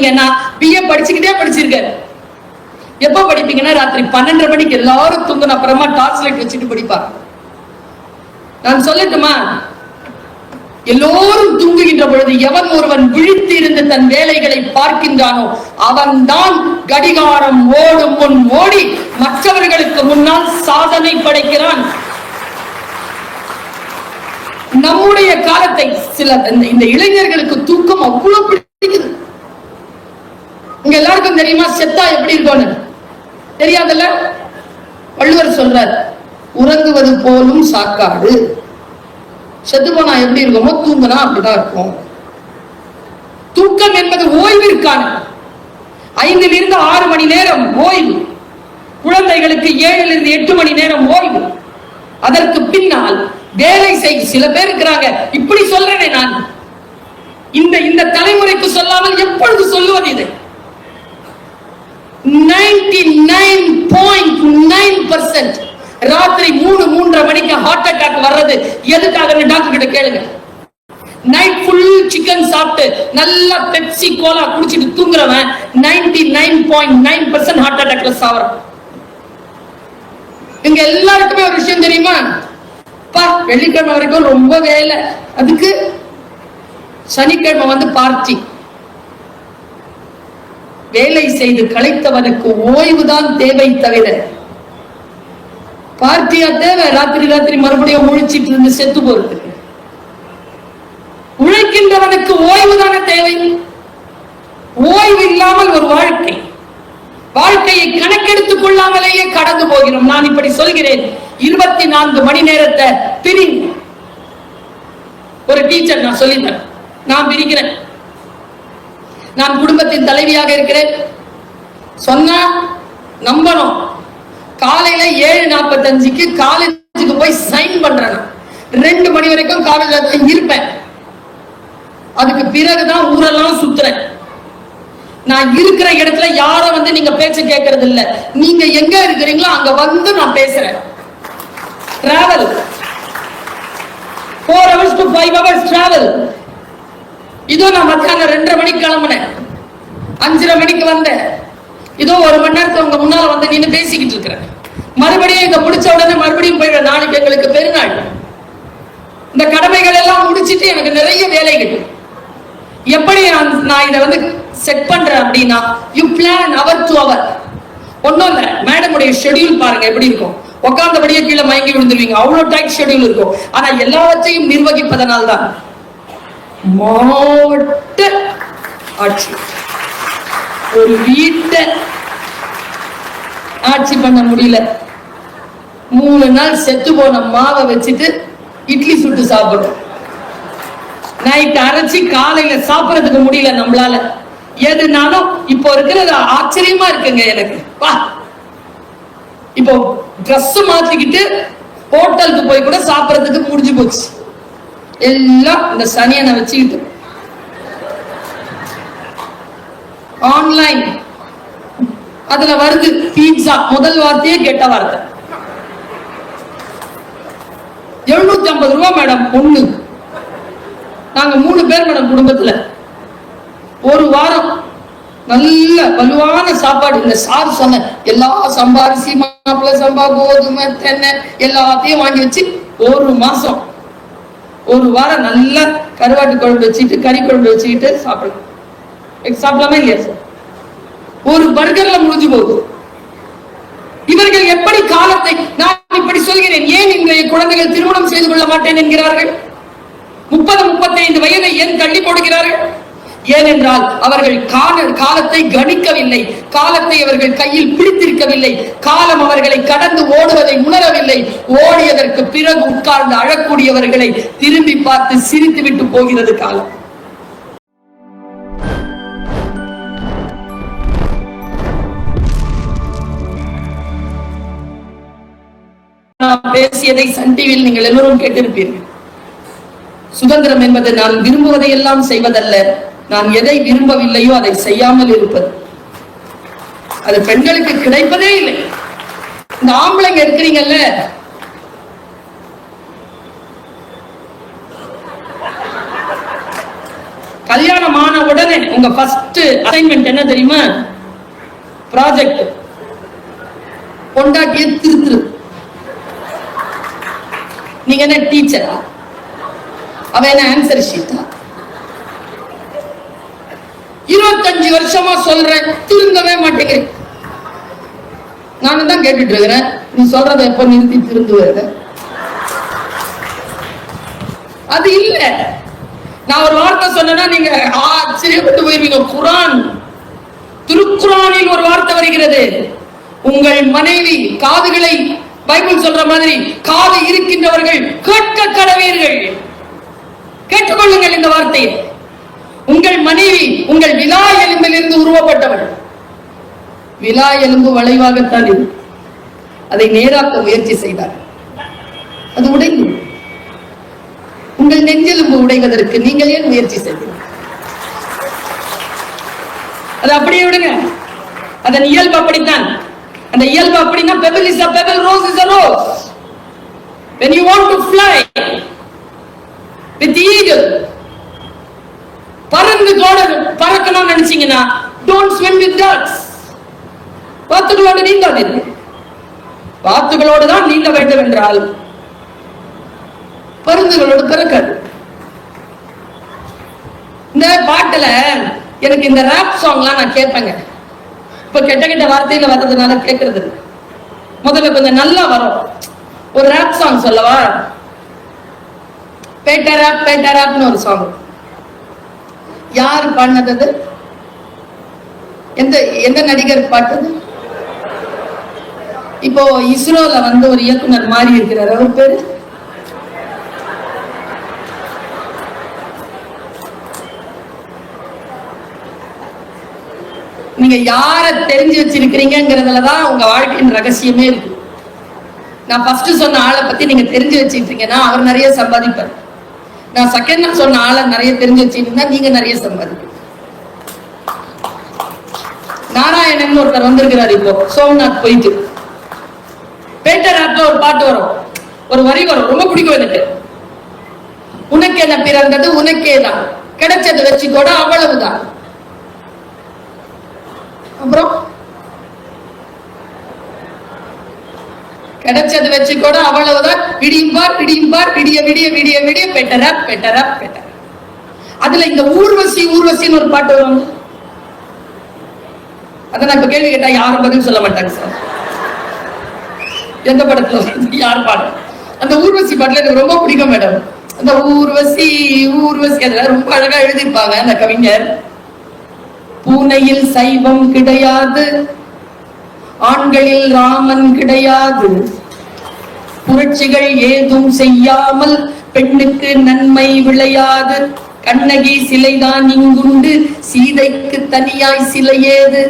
படிப்பீங்கன்னா BA படிச்சுக்கிட்டே படிச்சிருக்காரு எப்ப படிப்பீங்கன்னா ராத்திரி பன்னெண்டரை மணிக்கு எல்லாரும் தூங்கின அப்புறமா டார்ச் லைட் வச்சுட்டு படிப்பார் நான் சொல்லட்டுமா? எல்லோரும் தூங்குகின்ற பொழுது எவன் ஒருவன் விழித்திருந்து தன் வேலைகளை பார்க்கின்றானோ அவன் தான் கடிகாரம் ஓடும் முன் ஓடி மற்றவர்களுக்கு முன்னால் சாதனை படைக்கிறான். நம்முடைய காலத்தை சில இந்த இளைஞர்களுக்கு தூக்கம் அவ்வளவு பிடிக்குது. உங்க எல்லாருக்கும் தெரியுமா செத்தா எப்படி இருக்கும்னு? தெரியாதுல்ல? வள்ளுவர் சொல்றார் உறங்குவது போலும் சாக்காடு. செத்து போனா எப்படி இருக்கோமோ தூங்கினா அப்படிதான் இருக்கும். தூக்கம் என்பது ஓய்விற்கான. ஐந்தில் இருந்து ஆறு மணி நேரம் ஓய்வு. குழந்தைகளுக்கு ஏழில் இருந்து எட்டு மணி நேரம் ஓய்வு. அதற்கு பின்னால் வேலை செய் சில பேர் இருக்கிறாங்க. இப்படி சொல்றேனே நான். இந்த இந்த தலைமுறைக்கு சொல்லாமல் எப்பொழுது சொல்லுவது இது? ராத்திரி மூணு மூன்றரை மணிக்கு ஹார்ட் அட்டாக் வர்றது. எதுக்காக டாக்டர் கிட்ட கேளுங்க. நைட் ஃபுல் சிக்கன் சாப்பிட்டு நல்லா பெப்சி கோலா குடிச்சிட்டு தூங்குறவன் 99.9% nine point nine percent heart அட்டாக்ல சாவறான். இங்க எல்லாருக்குமே ஒரு விஷயம் தெரியுமா? பா வெள்ளிக்கிழமை வரைக்கும் ரொம்ப வேலை. அதுக்கு சனிக்கிழமை வந்து பார்ட்டி. வேலை செய்து களைத்தவனுக்கு ஓய்வுதான் தேவை தவிர பார்ட்டியா தேவை? ராத்திரி ராத்திரி மறுபடியும் முழிச்சிட்டு இருந்து செத்து போறதுக்கு உழைக்கின்றவனுக்கு ஓய்வுதான தேவை? ஓய்வு இல்லாமல் ஒரு வாழ்க்கை. வாழ்க்கையை கணக்கெடுத்துக் கொள்ளாமலேயே கடந்து போகிறோம். நான் இப்படி சொல்கிறேன். இருபத்தி நான்கு மணி நேரத்தை பிரி ஒரு டீச்சர் நான் சொல்லித்தரேன். நான் பிரிக்கிறேன். நான் குடும்பத்தின் தலைவியாக இருக்கிறேன். சொன்னா நம்பணும். காலையில ஏழு நாற்பத்தஞ்சுக்கு காலேஜுக்கு போய் சைன் பண்றேன். ரெண்டு மணி வரைக்கும் காலேஜ் இருப்பேன். அதுக்கு பிறகுதான் ஊரெல்லாம் சுத்துறேன். நான் இருக்கிற இடத்துல யார வந்து நீங்க பேச்சு கேட்கறது இல்ல. நீங்க எங்க இருக்கிறீங்களோ அங்க வந்து நான் பேசுறேன். Travel four hours to five hours travel இதோ நான் மத்தியானம் ரெண்டரை மணிக்கு கிளம்புனேன். அஞ்சரை மணிக்கு வந்தேன். இதோ ஒரு மணி நேரத்துல உங்க முன்னால வந்து நின்று பேசிக்கிட்டு இருக்கிறேன். மறுபடியும் இதை முடிச்ச உடனே மறுபடியும் போயிடுற நாளைக்கு எங்களுக்கு பெருநாள். இந்த கடமைகள் எல்லாம் முடிச்சிட்டு எனக்கு நிறைய வேலைகள். எப்படி நான் நான் இதை வந்து செட் பண்றேன் அப்படின்னா you plan hour to hour ஒன்றும் இல்லை மேடமுடைய ஷெட்யூல் பாருங்க எப்படி இருக்கும். உட்கார்ந்தபடியே கீழே மயங்கி விழுந்துருவீங்க. அவ்வளோ டைட் ஷெட்யூல் இருக்கும். ஆனா எல்லாவற்றையும் நிர்வகிப்பதனால் தான் மாவட்ட ஆட்சி. ஒரு வீட்டை ஆட்சி பண்ண முடியல. மூணு நாள் செத்து போன மாவை வச்சுட்டு இட்லி சுட்டு சாப்பிடும் நைட் அரைச்சி காலையில சாப்பிடறதுக்கு முடியல நம்மளால. எதுனாலும் இப்போ இருக்கிறது ஆச்சரியமா இருக்குங்க எனக்கு. வா. இப்போ ட்ரெஸ் மாத்திக்கிட்டு ஹோட்டலுக்கு போய் கூட சாப்பிடறதுக்கு முடிஞ்சு போச்சு. எல்லாம் இந்த சனியனை வச்சுக்கிட்டு. ஆன்லைன் அதுல வருது பீட்சா முதல் வார்த்தையே கெட்ட வார்த்தை. எழுநூத்தி ஐம்பது ரூபாய் மேடம் ஒண்ணு. நாங்க மூணு பேர் மேடம் குடும்பத்துல. ஒரு வாரம் நல்ல வலுவான சாப்பாடு. இந்த சார் சொன்ன எல்லா சம்பா அரிசி சம்பா கோதுமை தென்னை எல்லாத்தையும் வாங்கி வச்சு ஒரு மாசம் ஒரு வாரம் நல்லா கருவாட்டு குழம்பு வச்சுட்டு கறி குழம்பு வச்சுக்கிட்டு சாப்பிடலாம் சாப்பிடலாமா இல்லையா சார் ஒரு பர்கர்ல முடிஞ்சு போகுது. இவர்கள் எப்படி காலத்தை நான் இப்படி சொல்கிறேன் ஏன் இன்றைய குழந்தைகள் திருமணம் செய்து கொள்ள மாட்டேன் என்கிறார்கள்? முப்பது முப்பத்தைந்து வயதை ஏன் தள்ளி போடுகிறார்கள்? ஏனென்றால் அவர்கள் கால காலத்தை கணிக்கவில்லை. காலத்தை அவர்கள் கையில் பிடித்திருக்கவில்லை. காலம் அவர்களை கடந்து ஓடுவதை உணரவில்லை. ஓடியதற்கு பிறகு உட்கார்ந்து அழக்கூடியவர்களை திரும்பி பார்த்து சிரித்துவிட்டு போகிறது காலம். நான் பேசியதை சன் டிவியில் நீங்கள் எல்லோரும் கேட்டிருப்பீர்கள். சுதந்திரம் என்பது நான் விரும்புவதை எல்லாம் செய்வதல்ல. நான் எதை விரும்பவில்லையோ அதை செய்யாமல் இருப்பது. அது பெண்களுக்கு கிடைப்பதே இல்லை. இந்த ஆம்பளைங்க இருக்கிறீங்கல்ல? கல்யாணம் ஆன உடனே உங்க ஃபர்ஸ்ட் அசைன்மெண்ட் என்ன தெரியுமா? ப்ராஜெக்ட் பொண்டாட்டிய திருத்துரு நீங்க என்ன டீச்சரா அவ என்ன ஆன்சர் ஷீட்டா இருபத்தஞ்சு வருஷமா சொல்றேன். திருந்தவே மாட்டேங்கிறேன். நானும் தான் கேட்டுட்டு இருக்கிறேன் நீ சொல்றதை எப்ப நிறுத்தி திருந்துவ? அது இல்ல. நான் ஒரு வார்த்தை சொன்னேன்னா நீங்க ஆச்சரியப்பட்டு போயிருவீங்க. குரான். திருக்குறானில் ஒரு வார்த்தை வருகிறது. உங்கள் மனைவி காதுகளை பைபிள் சொல்ற மாதிரி காது இருக்கின்றவர்கள் கேட்க கடவீர்கள் கேட்டுக்கொள்ளுங்கள் இந்த வார்த்தையை. உங்கள் மனைவி உங்கள் விலா எலும்பிலிருந்து உருவப்பட்டவள். விலா எலும்பு வளைவாகத்தான் இது அதை நேராக்க முயற்சி செய்தார். அது உடைந்து. உங்கள் நெஞ்செலும்பு உடைவதற்கு நீங்கள் ஏன் முயற்சி செய்தீர்கள்? அது அப்படியே விடுங்க. அதன் இயல்பு அப்படித்தான். அந்த இயல்பு அப்படின்னா pebble is a pebble rose is a rose when you want to fly with eagle பறந்து தோட பறக்கணும்னு நினைச்சீங்கன்னா டோன்ட் ஸ்விம் வித் ducks. வாத்துகளோடு நீந்தாதீர்கள் வாத்துகளோடு தான் நீந்த வேண்டும் என்றால் பருந்துகளோடு பிறக்காது. இந்த பாட்டுல எனக்கு இந்த ரேப் சாங்லாம் நான் கேட்பேங்க. இப்ப கெட்ட கெட்ட வார்த்தையில வர்றதுனால கேட்கறது முதல்ல கொஞ்சம் நல்லா வரும். ஒரு ரேப் சாங் சொல்லவா? பேட்டராப் பேட்டராப்னு ஒரு சாங் யார் பாடினது எந்த எந்த நடிகர் பாட்டது? இப்போ இஸ்ரோல வந்து ஒரு இயக்குனர் மாறி இருக்கிறார். அவர் பேரு? நீங்க யார தெரிஞ்சு வச்சிருக்கிறீங்கிறதுலதான் உங்க வாழ்க்கையின் ரகசியமே இருக்கு. நான் ஃபர்ஸ்ட் சொன்ன ஆளை பத்தி நீங்க தெரிஞ்சு வச்சிருக்கீங்கன்னா அவர் நிறைய சம்பாதிப்பார். நான் செகண்ட் சொன்ன ஆளை நிறைய தெரிஞ்சு வச்சிருந்தா நீங்க நிறைய சம்பாதிப்பீங்க நாராயணன் ஒருத்தர் வந்திருக்கிறார் இப்போ. சோம்நாத் போயிட்டு. பேட்டர் ஆப்ல ஒரு பாட்டு வரும். ஒரு வரி வரும். ரொம்ப பிடிக்கும் எனக்கு. உனக்கு என்ன பிறந்தது உனக்கே தான். கிடைச்சது வச்சுக்கோட அவ்வளவுதான். அப்புறம்? கிடைச்சது கூட அவ்வளவுதான். விடியும் பார் விடிய விடிய விடிய விடிய. பெட்டரா பெட்டரா பெட்டர் அதுல இந்த ஊர்வசி ஊர்வசின்னு ஒரு பாட்டு வரும். அத நான் இப்ப கேள்வி கேட்டா யாரும் பதில் சொல்ல மாட்டாங்க சார். எந்த படத்துல யார் பாடம் அந்த ஊர்வசி பாட்டுல எனக்கு ரொம்ப பிடிக்கும் மேடம். அந்த ஊர்வசி ஊர்வசி அதுல ரொம்ப அழகா எழுதியிருப்பாங்க அந்த கவிஞர். பூனையில் சைவம் கிடையாது. ஆண்களில் ராமன் கிடையாது. புரட்சிகள் ஏதும் செய்யாமல் பெண்ணுக்கு நன்மை விளையாது. கண்ணகி சிலைதான் இங்குண்டு சீதைக்கு தனியாய் சிலை ஏது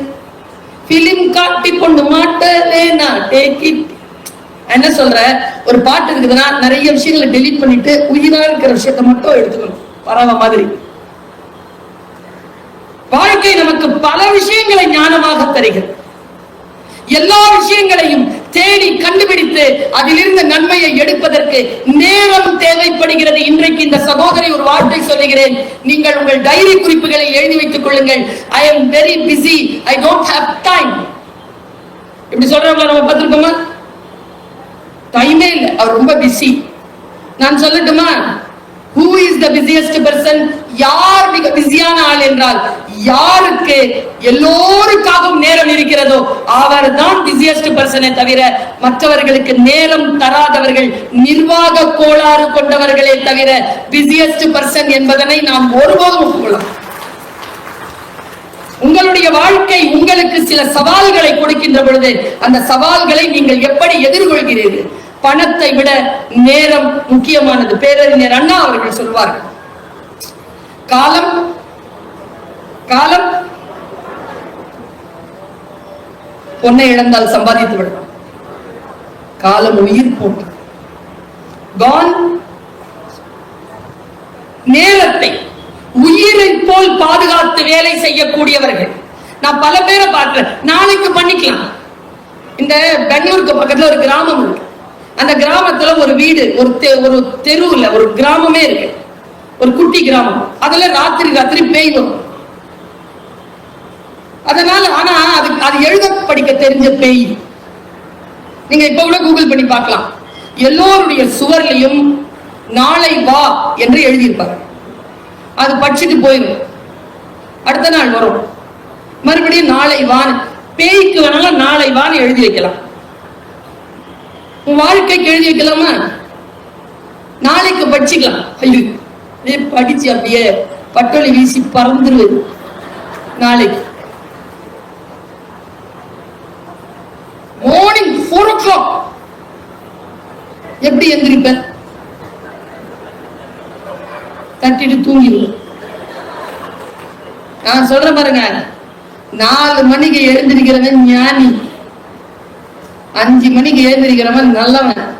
பிலிம் காட்டி கொண்டு மாட்டேனா டேக் இட் என்ன சொல்ற? ஒரு பாட்டு இருக்குதுன்னா நிறைய விஷயங்களை டெலீட் பண்ணிட்டு உயிரா இருக்கிற விஷயத்தை மட்டும் எடுத்துக்கணும். பரவ மாதிரி. வாழ்க்கை நமக்கு பல விஷயங்களை ஞானமாக தருகிறது. எல்லா விஷயங்களையும் தேடி கண்டுபிடித்து அதிலிருந்து நன்மையை எடுப்பதற்கு நேரம் தேவைப்படுகிறது. இன்றைக்கு இந்த சகோதரி ஒரு வார்த்தை சொல்லுகிறேன். நீங்கள் உங்கள் டைரி குறிப்புகளை எழுதி வைத்துக் கொள்ளுங்கள். I am very busy I don't have time இப்படி சொல்றவங்கள நம்ம பார்த்துருக்கோமா? டைமே இல்லை. அவர் ரொம்ப பிஸி நான் சொல்லட்டுமா? Who is the busiest person யார் மிக பிஸியான ஆள் என்றால் யாருக்கு எல்லோருக்காகவும் நேரம் இருக்கிறதோ அவர் தான் பிஸியஸ்ட் பர்சனை தவிர மற்றவர்களுக்கு நேரம் தராதவர்கள் நிர்வாக கோளாறு கொண்டவர்களே தவிர பிஸியஸ்ட் பர்சன் என்பதனை நாம் ஒருபோதும் ஒப்புக்கொள்ளலாம். உங்களுடைய வாழ்க்கை உங்களுக்கு சில சவால்களை கொடுக்கின்ற பொழுது அந்த சவால்களை நீங்கள் எப்படி எதிர்கொள்கிறீர்கள்? பணத்தை விட நேரம் முக்கியமானது. பேரறிஞர் அண்ணா அவர்கள் சொல்வார்கள். காலம் காலம் பொன்னை இழந்தால் சம்பாதித்து விடும் காலம் உயிர் போட்டு. கான் நேரத்தை உயிரை போல் பாதுகாத்து வேலை செய்யக்கூடியவர்கள். நான் பல பேரை பார்க்கிறேன். நாளைக்கு பண்ணிக்கலாம். இந்த பெங்களூருக்கு பக்கத்துல ஒரு கிராமம் இருக்கு. அந்த கிராமத்துல ஒரு வீடு ஒரு தெ- ஒரு தெருவுல ஒரு கிராமமே இருக்கு. ஒரு குட்டி கிராமம். அதுல ராத்திரி ராத்திரி பேய் வரும் அதனால ஆனா அது அது எழுத படிக்க தெரிஞ்ச பேய். நீங்க இப்ப கூட கூகுள் பண்ணி பார்க்கலாம். எல்லோருடைய சுவர்லையும் நாளை வா என்று எழுதியிருப்பாங்க. அது படிச்சுட்டு போயிடும் அடுத்த நாள் வரும். மறுபடியும் நாளை வான்னு பேய்க்கு வேணாலும் நாளை வான்னு எழுதி வைக்கலாம். உன் வாழ்க்கைக்கு எழுதி வைக்கலாமா? நாளைக்கு படிச்சுக்கலாம். ஐயோ ஏ படிச்சு அப்படியே பட்டோலி வீசி பறந்துருவது நாளைக்கு. மார்னிங் ஃபோர் ஓ கிளாக் எப்படி எந்திரிப்ப தட்டிட்டு தூங்கிடுவோம் நான் சொல்றேன் பாருங்க நாலு மணிக்கு எழுந்திருக்கிறவன் ஞானி. அஞ்சு மணிக்கு எழுந்திருக்கிறவன் நல்லவன்.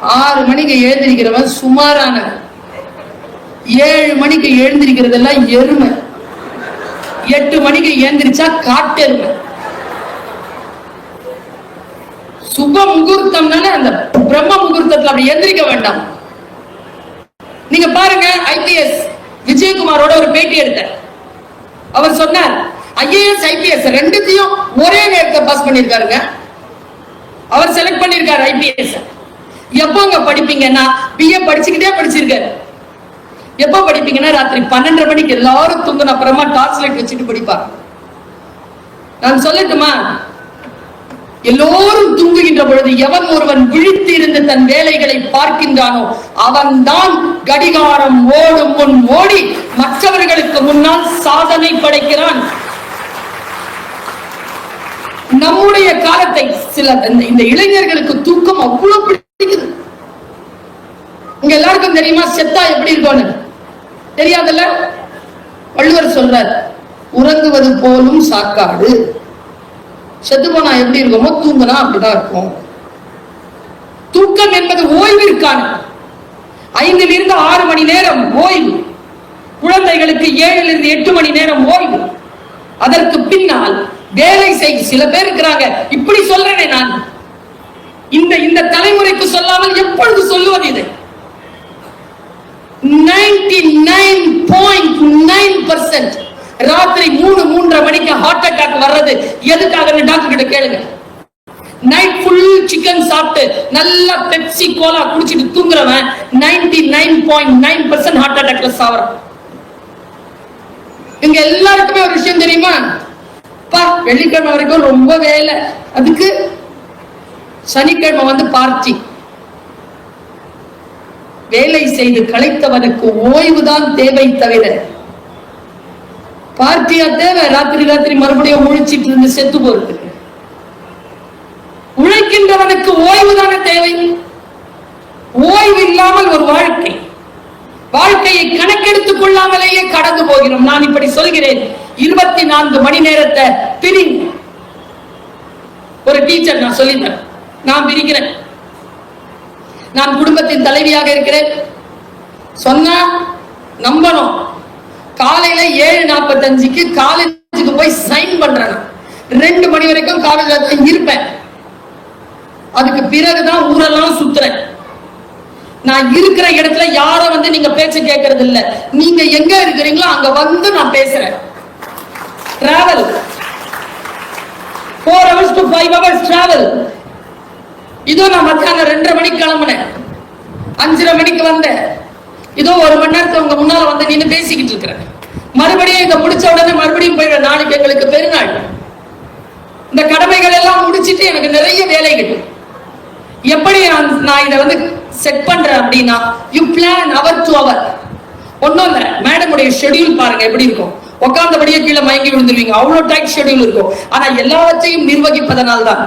ஆறு மணிக்கு எழுந்திருக்கிறவன் சுமாரானவன். ஏழு மணிக்கு எழுந்திருக்கிறதெல்லாம் எருமை. எட்டு மணிக்கு எழுந்திரிச்சா காட்டெருமை. சுப முகூர்த்தம்னால அந்த பிரம்ம முகூர்த்தத்துல அப்படி எந்திரிக்க வேண்டாம். நீங்க பாருங்க ஐபிஎஸ் விஜயகுமாரோட ஒரு பேட்டி எடுத்தேன். அவர் சொன்னார் ஐஏஎஸ் ஐபிஎஸ் ரெண்டுத்தையும் ஒரே நேரத்தை பாஸ் பண்ணிருக்காருங்க. அவர் செலக்ட் பண்ணிருக்காரு ஐபிஎஸ். எப்போங்க படிப்பீங்கன்னா பிஏ படிச்சுக்கிட்டே படிச்சிருக்காரு. எப்போ படிப்பீங்கன்னா ராத்திரி பன்னெண்டரை மணிக்கு எல்லாரும் தூங்கின அப்புறமா டார்ச் லைட் வச்சுட்டு படிப்பார். நான் சொல்லட்டுமா? எல்லோரும் தூங்குகின்ற பொழுது எவன் ஒருவன் விழித்திருந்து தன் வேலைகளை பார்க்கின்றானோ அவன்தான் கடிகாரம் ஓடும் முன் ஓடி மற்றவர்களுக்கு முன்னால் சாதனை படைக்கிறான். நம்முடைய காலத்தை சில இந்த- இந்த இளைஞர்களுக்கு தூக்கம் அவ்வளவு பிடிக்குது. இங்க எல்லாருக்கும் தெரியுமா? செத்தா எப்படி இருக்கும்னு? தெரியாதுல்ல? வள்ளுவர் சொல்றார் உறங்குவது போலும் சாக்காடு. செத்து போனா எப்படி இருக்கோமோ தூங்கினா அப்படிதான் இருக்கும். தூக்கம் என்பது ஓய்விற்கான. ஐந்தில் இருந்து ஆறு மணி நேரம் ஓய்வு. குழந்தைகளுக்கு ஏழிலிருந்து எட்டு மணி நேரம் ஓய்வு. அதற்கு பின்னால் வேலை செய் சில பேர் இருக்கிறாங்க. இப்படி சொல்றேனே நான். இந்த இந்த தலைமுறைக்கு சொல்லாமல் எப்பொழுது சொல்லுவது இது? 99.9% ராத்திரி மூணு மூன்றரை மணிக்கு ஹார்ட் அட்டாக் வர்றது. எதுக்காக டாக்டர் கிட்ட கேளுங்க. நைட் ஃபுல் சிக்கன் சாப்பிட்டு நல்லா பெப்சி கோலா குடிச்சிட்டு தூங்குறவன் 99.9% nine point nine percent heart அட்டாக்ல சாவறான். இங்க எல்லாருக்குமே ஒரு விஷயம் தெரியுமா? பா வெள்ளிக்கிழமை வரைக்கும் ரொம்ப வேலை. அதுக்கு சனிக்கிழமை வந்து பார்ட்டி. வேலை செய்து களைத்தவனுக்கு ஓய்வுதான் தேவை தவிர பார்ட்டியா தேவை? ராத்திரி ராத்திரி மறுபடியும் முழிச்சிட்டு இருந்து செத்து போறது. உழைக்கின்றவனுக்கு ஓய்வுதான தேவை? ஓய்வு இல்லாமல் ஒரு வாழ்க்கை. வாழ்க்கையை கணக்கெடுத்துக் கொள்ளாமலேயே கடந்து போகிறோம். நான் இப்படி சொல்கிறேன். இருபத்தி நான்கு மணி நேரத்தை பிரி ஒரு டீச்சர் நான் சொல்லித்தரேன். நான் பிரிக்கிறேன். நான் குடும்பத்தின் தலைவியாக இருக்கிறேன். சொன்னா நம்பணும். காலையில ஏழு நாற்பத்தஞ்சுக்கு காலேஜுக்கு போய் சைன் பண்றேன். ரெண்டு மணி வரைக்கும் காலேஜ் இருப்பேன். அதுக்கு பிறகுதான் ஊரெல்லாம் சுத்துறேன். நான் இருக்கிற இடத்துல யார வந்து நீங்க பேச்சு கேட்கறது இல்ல நீங்க எங்க இருக்கிறீங்களோ அங்க வந்து நான் பேசுறேன். Travel four hours to five hours travel இதோ நான் மத்தியானம் ரெண்டரை மணிக்கு கிளம்புனேன். அஞ்சரை மணிக்கு வந்தேன். இதோ ஒரு மணி நேரத்துல உங்க முன்னால வந்து நின்று பேசிக்கிட்டு இருக்கிறேன். மறுபடியும் இதை முடிச்ச உடனே மறுபடியும் போயிடுவேன் நாளைக்கு எங்களுக்கு பெருநாள். இந்த கடமைகள் எல்லாம் முடிச்சிட்டு எனக்கு நிறைய வேலைகள். எப்படி நான் நான் இதை வந்து செட் பண்றேன் அப்படின்னா you plan hour to hour ஒன்றும் இல்லை மேடமுடைய ஷெட்யூல் பாருங்க எப்படி இருக்கும்? உட்கார்ந்தபடியே கீழே மயங்கி விழுந்துருவீங்க. அவ்வளோ டைட் ஷெட்யூல் இருக்கும். ஆனா எல்லாவற்றையும் நிர்வகிப்பதனால் தான்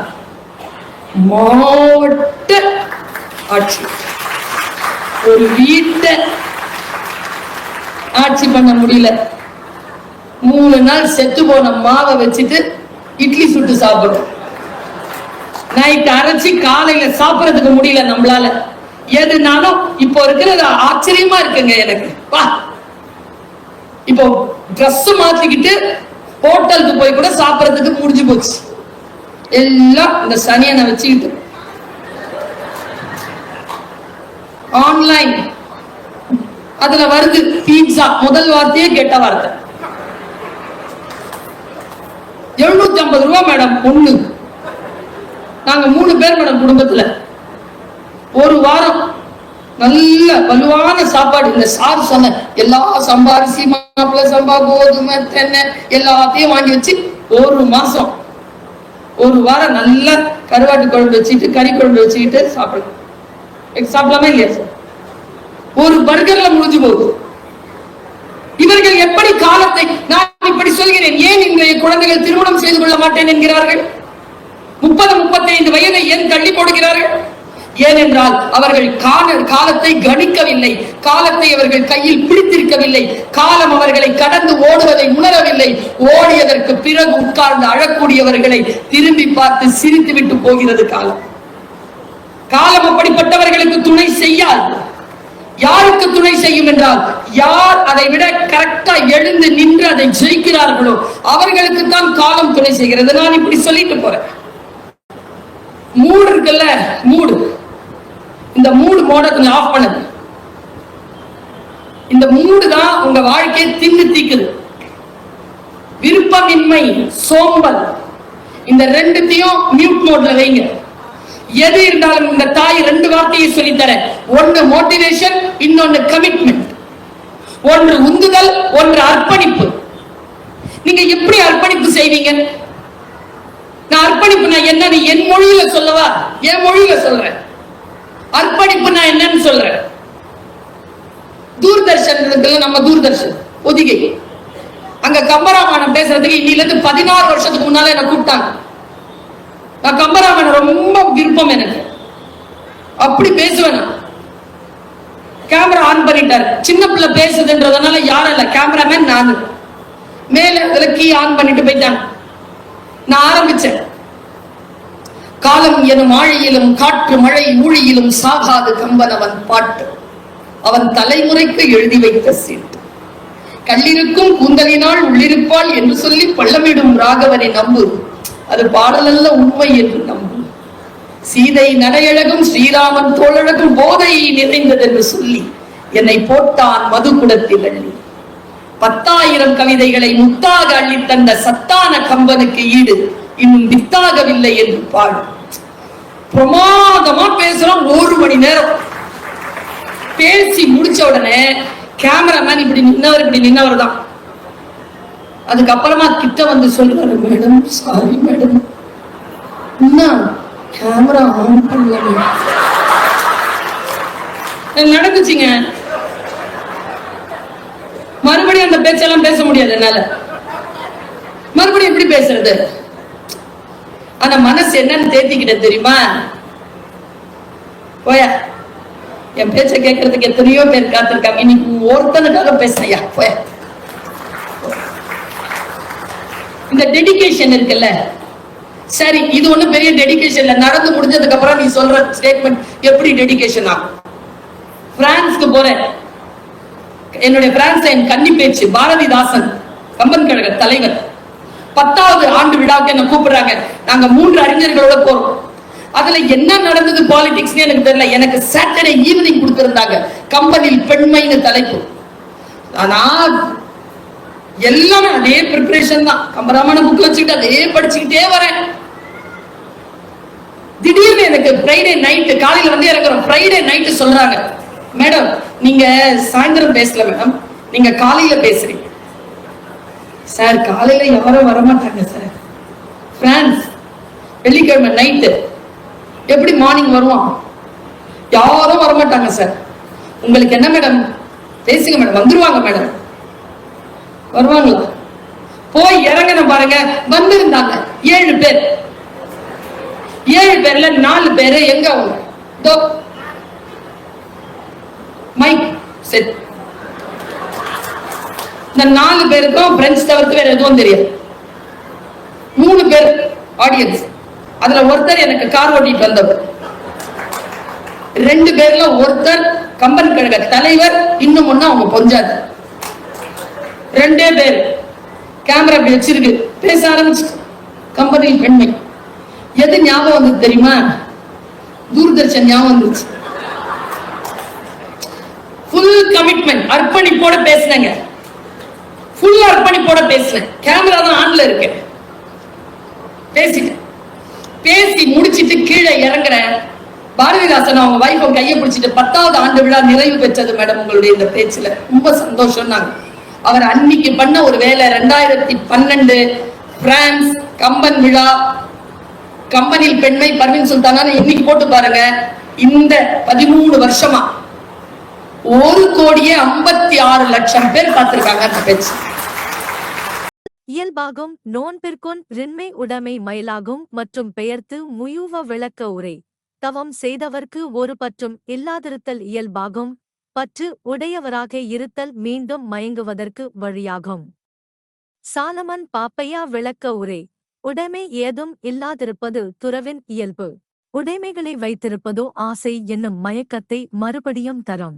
மாவட்ட ஆட்சி. ஒரு வீட்டை ஆட்சி பண்ண முடியல. மூணு நாள் செத்து போன மாவை வச்சுட்டு இட்லி சுட்டு சாப்பிடும் நைட் அரைச்சி காலையில சாப்பிடறதுக்கு முடியல நம்மளால. எதுனாலும் இப்போ இருக்கிறது ஆச்சரியமா இருக்குங்க எனக்கு. வா. இப்போ ட்ரெஸ் மாத்திக்கிட்டு ஹோட்டலுக்கு போய் கூட சாப்பிடறதுக்கு முடிஞ்சு போச்சு. எல்லாம் இந்த சனியனை வச்சுக்கிட்டு. ஆன்லைன் அதுல வருது பீட்சா முதல் வார்த்தையே கெட்ட வார்த்தை. எழுநூத்தி ஐம்பது ரூபா மேடம் ஒண்ணு. நாங்க மூணு பேர் மேடம் குடும்பத்துல. ஒரு வாரம் நல்ல வலுவான சாப்பாடு. இந்த சார் சொன்ன எல்லா சம்பா அரிசி மாப்பிள சம்பா கோதுமை தென்னை எல்லாத்தையும் வாங்கி வச்சு ஒரு மாசம் ஒரு வாரம் நல்லா கருவாட்டு குழம்பு வச்சுட்டு கறி குழம்பு வச்சுக்கிட்டு சாப்பிடலாம் சாப்பிடலாமா இல்லையா? சார் ஒரு பர்கர்ல முடிஞ்சு போகுது. இவர்கள் எப்படி காலத்தை நான் இப்படி சொல்கிறேன்? ஏன் இன்றைய குழந்தைகள் திருமணம் செய்து கொள்ள மாட்டேன் என்கிறார்கள்? முப்பது முப்பத்தைந்து வயதை ஏன் தள்ளி போடுகிறார்கள்? ஏனென்றால் அவர்கள் கால காலத்தை கணிக்கவில்லை. காலத்தை அவர்கள் கையில் பிடித்திருக்கவில்லை. காலம் அவர்களை கடந்து ஓடுவதை உணரவில்லை. ஓடியதற்கு பிறகு உட்கார்ந்து அழக்கூடியவர்களை திரும்பி பார்த்து சிரித்து விட்டு போகிறது காலம். காலம் அப்படிப்பட்டவர்களுக்கு துணை செய்யாது. யாருக்கு துணை செய்யும் என்றால் யார் அதை விட கரெக்டா எழுந்து நின்று அதை ஜெயிக்கிறார்களோ அவர்களுக்கு தான் காலம் துணை செய்கிறது. நான் இப்படி சொல்லிட்டு போறேன். மூடு இருக்குல்ல மூடு. இந்த மூடு மோட கொஞ்சம் ஆஃப் பண்ணுது இந்த மூடு தான் உங்க வாழ்க்கையை தின்னு தீக்குது. விருப்பமின்மை சோம்பல். இந்த ரெண்டுத்தையும் மியூட் மோட்ல வைங்க. எது இருந்தாலும் இந்த தாய் ரெண்டு வார்த்தையை சொல்லித்தர. ஒன்று மோட்டிவேஷன் இன்னொன்னு கமிட்மெண்ட் ஒன்று உந்துதல் ஒன்று அர்ப்பணிப்பு. நீங்க எப்படி அர்ப்பணிப்பு செய்வீங்க? நான் அர்ப்பணிப்பு நான் என்ன என் மொழியில சொல்லவா? என் மொழியில சொல்றேன். நான் என்னன்னு சொல்றேன் தூர்தர்ஷன் நம்ம தூர்தர்ஷன் ஒதுகை. அங்க கம்பராமாயணம் பேசுறதுக்கு இன்னில இருந்து பதினாறு வருஷத்துக்கு முன்னால என்ன கூப்பிட்டாங்க. நான் கம்பராமாயணம் ரொம்ப விருப்பம் எனக்கு. அப்படி பேசுவேன் கேமரா ஆன் பண்ணிட்டாரு. சின்ன பிள்ளை பேசுதுன்றதுனால யாரும் இல்லை கேமராமேன் நானு. மேல அதுல கீ ஆன் பண்ணிட்டு போயிட்டாங்க. நான் ஆரம்பிச்சேன். காலம் எனும் ஆழியிலும் காற்று மழை ஊழியிலும் சாகாது கம்பன் அவன் பாட்டு. அவன் தலைமுறைக்கு எழுதி வைத்த சீட்டு. கல்லிருக்கும் கூந்தலினால் உள்ளிருப்பாள் என்று சொல்லி பள்ளமிடும் ராகவனை நம்பு. அது பாடலல்ல உண்மை என்று நம்பு. சீதை நடையழகும் ஸ்ரீராமன் தோழழகும் போதை நிறைந்தது என்று சொல்லி என்னை போட்டான் மதுகுடத்தில் அள்ளி. பத்தாயிரம் கவிதைகளை முத்தாக அள்ளி தந்த சத்தான கம்பனுக்கு ஈடு. இன்னும் வித்தாகவில்லை என்று பாடும் பிரமாதமா பேசுறோம் ஒரு மணி நேரம். பேசி முடிச்ச உடனே கேமராமேன் இப்படி நின்னவர் இப்படி நின்னவர் தான். அதுக்கப்புறமா கிட்ட வந்து சொல்றாரு மேடம் சாரி மேடம். என்ன கேமரா ஆன் பண்ணல நடந்துச்சுங்க? மறுபடியும் அந்த பேச்செல்லாம் பேச முடியாது என்னால. மறுபடியும் எப்படி பேசுறது? ஆனா மனசு என்னன்னு தேத்திக்கிட்ட தெரியுமா? போயா. என் பேச்ச கேட்கறதுக்கு எத்தனையோ பேர் காத்திருக்காங்க. இன்னைக்கு ஒருத்தனுக்காக பேசினையா போயா. இந்த டெடிகேஷன் இருக்குல்ல. சரி இது ஒண்ணு பெரிய டெடிகேஷன் இல்ல. நடந்து முடிஞ்சதுக்கு அப்புறம் நீ சொல்ற ஸ்டேட்மெண்ட் எப்படி டெடிக்கேஷன் ஆகும் பிரான்ஸ்க்கு போறேன். என்னுடைய பிரான்ஸ் என் கன்னி பேச்சு. பாரதிதாசன் கம்பன் கழக தலைவர். பத்தாவது ஆண்டு விழாவுக்கு என்ன கூப்பிடுறாங்க. நாங்க மூன்று அறிஞர்களோட போறோம். அதுல என்ன நடந்தது பாலிடிக்ஸ் எனக்கு தெரியல. எனக்கு சாட்டர்டே ஈவினிங் கொடுத்திருந்தாங்க. கம்பெனியில் பெண்மைன்னு தலைப்பு. ஆனா எல்லாமே அதே ப்ரிப்பரேஷன் தான். கம்பராமான புக் வச்சுக்கிட்டு அதே படிச்சுக்கிட்டே வரேன். திடீர்னு எனக்கு ஃப்ரைடே நைட்டு காலையில வந்து இறங்குறோம். ஃப்ரைடே நைட்டு சொல்றாங்க. மேடம் நீங்க சாயந்தரம் பேசல மேடம் நீங்க காலையில பேசுறீங்க. சார் காலையில யாரும் வரமாட்டாங்க சார் பிரான்ஸ் வெள்ளிக்கிழமை நைட்டு எப்படி மார்னிங் வருவான்? யாரும் வரமாட்டாங்க சார் உங்களுக்கு என்ன மேடம் பேசுங்க மேடம் வந்துருவாங்க மேடம் வருவாங்களா? போய் இறங்கின பாருங்க. வந்திருந்தாங்க. ஏழு பேர். ஏழு பேர்ல நாலு பேரு எங்க அவங்க? தோ மைக் செட் இந்த நாலு பேருக்கும் பிரெஞ்சு தவிர்த்து வேற எதுவும் தெரியாது. மூணு பேர் ஆடியன்ஸ் அதுல ஒருத்தர் எனக்கு கார் ஓட்டிட்டு வந்தவர். ரெண்டு பேர்ல ஒருத்தர் கம்பன் கழக தலைவர் இன்னும் ஒன்னு அவங்க பொஞ்சாது. ரெண்டே பேர். கேமரா இப்படி வச்சிருக்கு. பேச ஆரம்பிச்சு கம்பெனியில் பெண்மை. எது ஞாபகம் வந்தது தெரியுமா? தூர்தர்ஷன் ஞாபகம் வந்துச்சு ஃபுல் கமிட்மெண்ட் அர்ப்பணிப்போட பேசினேங்க. ஃபுல் அர்ப்பணிப்போட பேசினேன். கேமரா தான் ஆன்ல இருக்கு பேசிட்டேன். பேசி முடிச்சிட்டு கீழே இறங்குறேன் பாரதிதாசன் அவங்க வைஃபை கையை பிடிச்சிட்டு பத்தாவது ஆண்டு விழா நிறைவு பெற்றது மேடம் உங்களுடைய இந்த பேச்சுல. ரொம்ப சந்தோஷம் நாங்க அவர் அன்னைக்கு பண்ண ஒரு வேலை ரெண்டாயிரத்தி பன்னெண்டு பிரான்ஸ் கம்பன் விழா. கம்பனில் பெண்மை பர்வின் சுல்தானா இன்னைக்கு போட்டு பாருங்க. இந்த பதிமூணு வருஷமா ஒரு கோடியே ஐம்பத்தி ஆறு லட்சம் பேர் பார்த்திருக்காங்க அந்த பேச்சு. இயல்பாகும் நோன்பிற்கொன் ரின்மை உடைமை மயிலாகும் மற்றும் பெயர்த்து முயூவ விளக்க உரை. தவம் செய்தவர்க்கு ஒரு பற்றும் இல்லாதிருத்தல் இயல்பாகும். பற்று உடையவராக இருத்தல் மீண்டும் மயங்குவதற்கு வழியாகும். சாலமன் பாப்பையா விளக்க உரை. உடைமை ஏதும் இல்லாதிருப்பது துறவின் இயல்பு. உடைமைகளை வைத்திருப்பதோ ஆசை என்னும் மயக்கத்தை மறுபடியும் தரும்.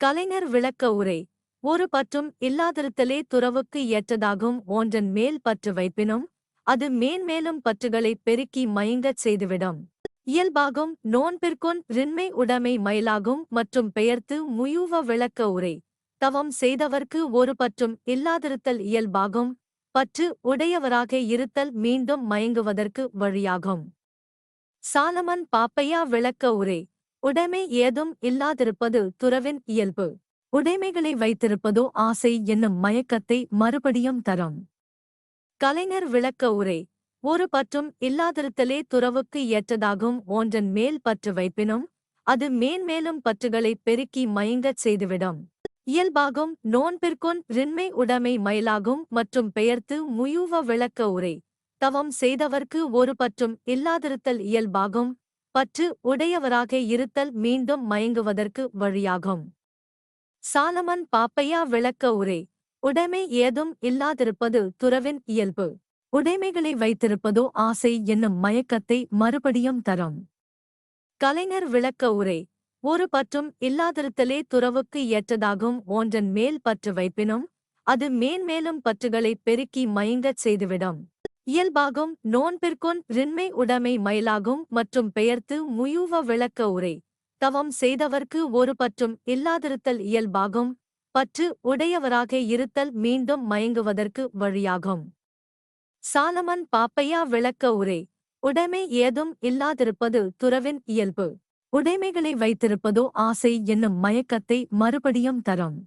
கலைஞர் விளக்க உரை. ஒரு பற்றும் இல்லாதிருத்தலே துறவுக்கு ஏற்றதாகும். ஒன்றன் மேல் பற்று வைப்பினும் அது மேன்மேலும் பற்றுகளை பெருக்கி மயங்கச் செய்துவிடும். இயல்பாகும் நோன்பிற்கொன் ரின்மை உடைமை மயிலாகும் மற்றும் பெயர்த்து முயூவ விளக்க உரை. தவம் செய்தவர்க்கு ஒரு பற்றும் இல்லாதிருத்தல் இயல்பாகும் பற்று உடையவராக இருத்தல் மீண்டும் மயங்குவதற்கு வழியாகும். சாலமன் பாப்பையா விளக்க உரை. உடைமை ஏதும் இல்லாதிருப்பது துறவின் இயல்பு. உடைமைகளை வைத்திருப்பதோ ஆசை என்னும் மயக்கத்தை மறுபடியும் தரும். கலைஞர் விளக்க உரை ஒரு பற்றும் இல்லாதிருத்தலே துறவுக்கு ஏற்றதாகும் ஒன்றன் மேல் பற்று வைப்பினும் அது மேன்மேலும் பற்றுகளை பெருக்கி மயங்கச் செய்துவிடும். இயல்பாகும் நோன்பிற்கொன் ரின்மை உடைமை மயிலாகும் மற்றும் பெயர்த்து முயூவ விளக்க உரை தவம் செய்தவர்க்கு ஒரு பற்றும் இல்லாதிருத்தல் இயல்பாகும் பற்று உடையவராக இருத்தல் மீண்டும் மயங்குவதற்கு வழியாகும். சாலமன் பாப்பையா விளக்க உரை. உடைமை ஏதும் இல்லாதிருப்பது துறவின் இயல்பு. உடைமைகளை வைத்திருப்பதோ ஆசை என்னும் மயக்கத்தை மறுபடியும் தரும். கலைஞர் விளக்க உரை. ஒரு பற்றும் இல்லாதிருத்தலே துறவுக்கு ஏற்றதாகும் ஒன்றன் மேல் பற்று வைப்பினும் அது மேன்மேலும் பற்றுகளை பெருக்கி மயங்கச் செய்துவிடும். இயல்பாகும் நோன்பிற்கொன் ரின்மை உடைமை மயிலாகும் மற்றும் பெயர்த்து முயூவ விளக்க உரை. தவம் செய்தவர்க்கு ஒரு பற்றும் இல்லாதிருத்தல் இயல்பாகும். பற்று உடையவராக இருத்தல் மீண்டும் மயங்குவதற்கு வழியாகும். சாலமன் பாப்பையா விளக்க உரை உடைமை ஏதும் இல்லாதிருப்பது துறவின் இயல்பு. உடைமைகளை வைத்திருப்பதோ ஆசை என்னும் மயக்கத்தை மறுபடியும் தரும்.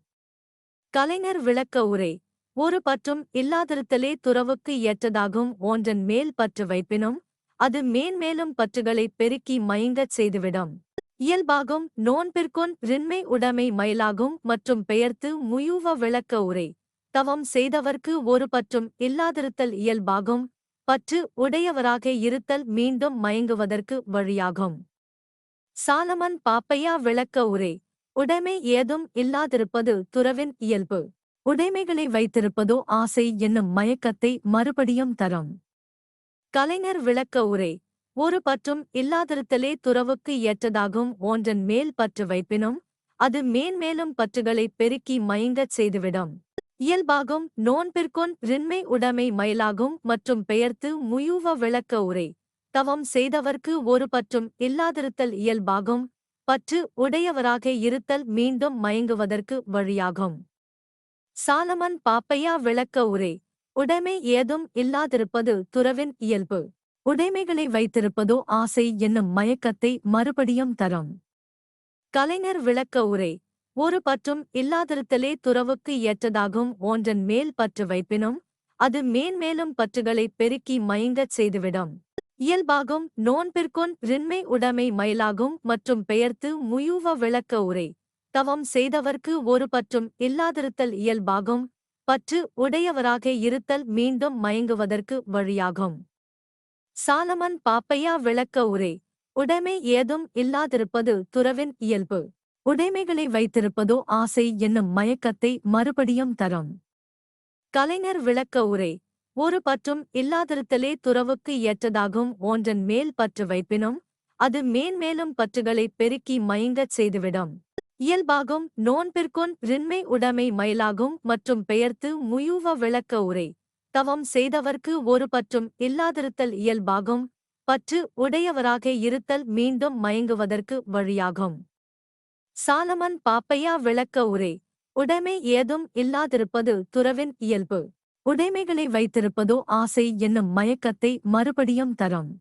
கலைஞர் விளக்க உரை ஒரு பற்றும் இல்லாதிருத்தலே துறவுக்கு ஏற்றதாகும். ஒன்றன் மேல் பற்று வைப்பினும் அது மேன்மேலும் பற்றுகளை பெருக்கி மயங்கச் செய்துவிடும். இயல்பாகும் நோன்பிற்கொன் ரின்மை உடைமை மயிலாகும் மற்றும் பெயர்த்து முயூவ விளக்க உரை. தவம் செய்தவர்க்கு ஒரு பற்றும் இல்லாதிருத்தல் இயல்பாகும். பற்று உடையவராக இருத்தல் மீண்டும் மயங்குவதற்கு வழியாகும். சாலமன் பாப்பையா விளக்க உரை. உடைமை ஏதும் இல்லாதிருப்பது துறவின் இயல்பு. உடைமைகளை வைத்திருப்பதோ ஆசை என்னும் மயக்கத்தை மறுபடியும் தரும். கலைஞர் விளக்க உரை. ஒரு பற்றும் இல்லாதிருத்தலே துறவுக்கு ஏற்றதாகும். ஒன்றன் மேல் பற்று வைப்பினும் அது மேன்மேலும் பற்றுகளை பெருக்கி மயங்கச் செய்துவிடும். இயல்பாகும் நோன்பிற்கொன் ரின்மை உடைமை மயிலாகும் மற்றும் பெயர்த்து முயூவ விளக்க உரை. தவம் செய்தவர்க்கு ஒரு பற்றும் இல்லாதிருத்தல் இயல்பாகும் பற்று உடையவராக இருத்தல் மீண்டும் மயங்குவதற்கு வழியாகும். சாலமன் பாப்பையா விளக்க உரை. உடைமை ஏதும் இல்லாதிருப்பது துறவின் இயல்பு. உடைமைகளை வைத்திருப்பதோ ஆசை என்னும் மயக்கத்தை மறுபடியும் தரும். கலைஞர் விளக்க உரை ஒரு பற்றும் இல்லாதிருத்தலே துறவுக்கு ஏற்றதாகும் ஒன்றன் மேல் பற்று வைப்பினும் அது மேன்மேலும் பற்றுகளை பெருக்கி மயங்கச் செய்துவிடும். இயல்பாகும் நோன்பிற்கொன் ரின்மை உடைமை மயிலாகும் மற்றும் பெயர்த்து முயூவ விளக்க உரை தவம் செய்தவர்க்கு ஒரு பற்றும் இல்லாதிருத்தல் இயல்பாகும் பற்று உடையவராக இருத்தல் மீண்டும் மயங்குவதற்கு வழியாகும். சாலமன் பாப்பையா விளக்க உரை. உடைமை ஏதும் இல்லாதிருப்பது துறவின் இயல்பு. உடைமைகளை வைத்திருப்பதோ ஆசை என்னும் மயக்கத்தை மறுபடியும் தரும். கலைஞர் விளக்க உரை. ஒரு பற்றும் இல்லாதிருத்தலே துறவுக்கு ஏற்றதாகும் ஒன்றன் மேல் பற்று வைப்பினும் அது மேன்மேலும் பற்றுகளை பெருக்கி மயங்கச் செய்துவிடும். இயல்பாகும் நோன்பிற்கொன் ரின்மை உடைமை மயிலாகும் மற்றும் பெயர்த்து முயூவ விளக்க உரை. தவம் செய்தவர்க்கு ஒரு பற்றும் இல்லாதிருத்தல் இயல்பாகும். பற்று உடையவராக இருத்தல் மீண்டும் மயங்குவதற்கு வழியாகும். சாலமன் பாப்பையா விளக்க உரை. உடைமை ஏதும் இல்லாதிருப்பது துறவின் இயல்பு. உடைமைகளை வைத்திருப்பதோ ஆசை என்னும் மயக்கத்தை மறுபடியும் தரும்.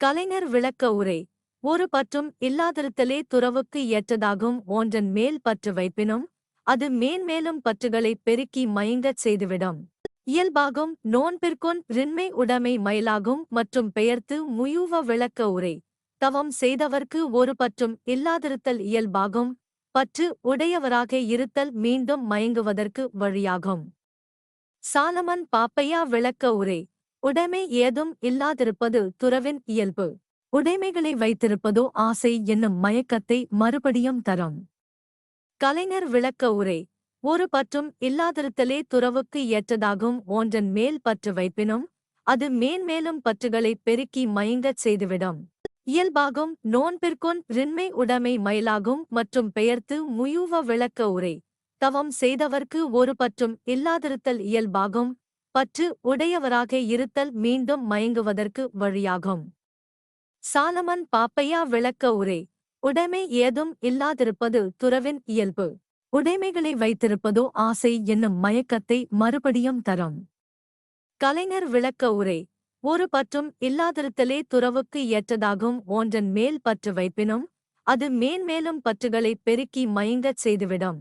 கலைஞர் விளக்க உரை. ஒரு பற்றும் இல்லாதிருத்தலே துறவுக்கு ஏற்றதாகும். ஒன்றன் மேல் பற்று வைப்பினும் அது மேன்மேலும் பற்றுகளை பெருக்கி மயங்கச் செய்துவிடும். இயல்பாகும் நோன்பிற்கொன் ரின்மை உடைமை மயிலாகும் மற்றும் பெயர்த்து முயூவ விளக்க உரை. தவம் செய்தவர்க்கு ஒரு பற்றும் இல்லாதிருத்தல் இயல்பாகும். பற்று உடையவராக இருத்தல் மீண்டும் மயங்குவதற்கு வழியாகும். சாலமன் பாப்பையா விளக்க உரை. உடைமை ஏதும் இல்லாதிருப்பது துறவின் இயல்பு. உடைமைகளை வைத்திருப்பதோ ஆசை என்னும் மயக்கத்தை மறுபடியும் தரும். கலைஞர் விளக்க உரை. ஒரு பற்றும் இல்லாதிருத்தலே துறவுக்கு ஏற்றதாகும். ஒன்றன் மேல் பற்று வைப்பினும் அது மேன்மேலும் பற்றுகளை பெருக்கி மயங்கச் செய்துவிடும். இயல்பாகும் நோன்பிற்கொன் ரின்மை உடைமை மயிலாகும் மற்றும் பெயர்த்து முயூவ விளக்க உரை. தவம் செய்தவர்க்கு ஒரு பற்றும் இல்லாதிருத்தல் இயல்பாகும் பற்று உடையவராக இருத்தல் மீண்டும் மயங்குவதற்கு வழியாகும். சாலமன் பாப்பையா விளக்க உரை. உடைமை ஏதும் இல்லாதிருப்பது துறவின் இயல்பு. உடைமைகளை வைத்திருப்பதோ ஆசை என்னும் மயக்கத்தை மறுபடியும் தரும். கலைஞர் விளக்க உரை ஒரு பற்றும் இல்லாதிருத்தலே துறவுக்கு ஏற்றதாகும் ஒன்றன் மேல் பற்று வைப்பினும் அது மேன்மேலும் பற்றுகளை பெருக்கி மயங்கச் செய்துவிடும்.